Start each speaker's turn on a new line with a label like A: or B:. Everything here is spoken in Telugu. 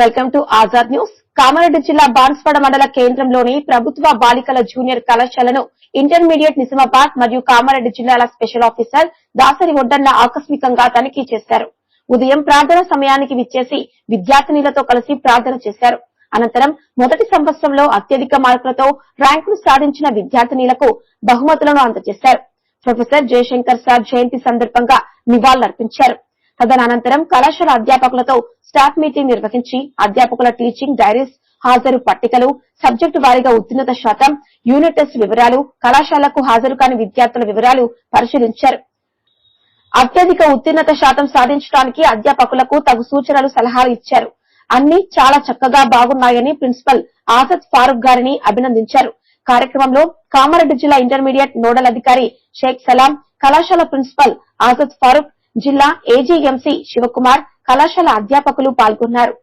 A: Welcome to Azad news. Kamareddy జిల్లా బాన్స్వాడ మండల కేంద్రంలోని ప్రభుత్వ బాలికల జూనియర్ కళాశాలను ఇంటర్మీడియట్ నిజామాబాద్ మరియు కామారెడ్డి జిల్లాల స్పెషల్ ఆఫీసర్ దాసరి ఒడ్డన్న ఆకస్మికంగా తనిఖీ చేశారు. ఉదయం ప్రార్థన సమయానికి విచ్చేసి విద్యార్థినిలతో కలిసి ప్రార్థన చేశారు. అనంతరం మొదటి సంవత్సరంలో అత్యధిక మార్కులతో ర్యాంకులు సాధించిన విద్యార్థినిలకు బహుమతులను అందజేశారు. ప్రొఫెసర్ జయశంకర్ సార్ జయంతి సందర్భంగా నివాళులర్పించారు. తదనంతరం కళాశాల అధ్యాపకులతో స్టాఫ్ మీటింగ్ నిర్వహించి అధ్యాపకుల టీచింగ్ డైరీస్ హాజరు పట్టికలు సబ్జెక్టు వారీగా ఉత్తీర్ణత శాతం యూనిట్ టెస్ట్ వివరాలు కళాశాలకు హాజరు కాని విద్యార్థుల వివరాలు పరిశీలించారు. అత్యధిక ఉత్తీర్ణత శాతం సాధించడానికి అధ్యాపకులకు తగు సూచనలు సలహాలు ఇచ్చారు. అన్ని చాలా చక్కగా బాగున్నాయని ప్రిన్సిపల్ ఆజద్ ఫారూక్ గారిని అభినందించారు. కార్యక్రమంలో కామారెడ్డి జిల్లా ఇంటర్మీడియట్ నోడల్ అధికారి షేక్ సలాం కళాశాల ప్రిన్సిపల్ ఆజద్ ఫారూక్ జిల్లా ఏజీఎంసీ శివకుమార్ కళాశాల అధ్యాపకులు పాల్గొన్నారు.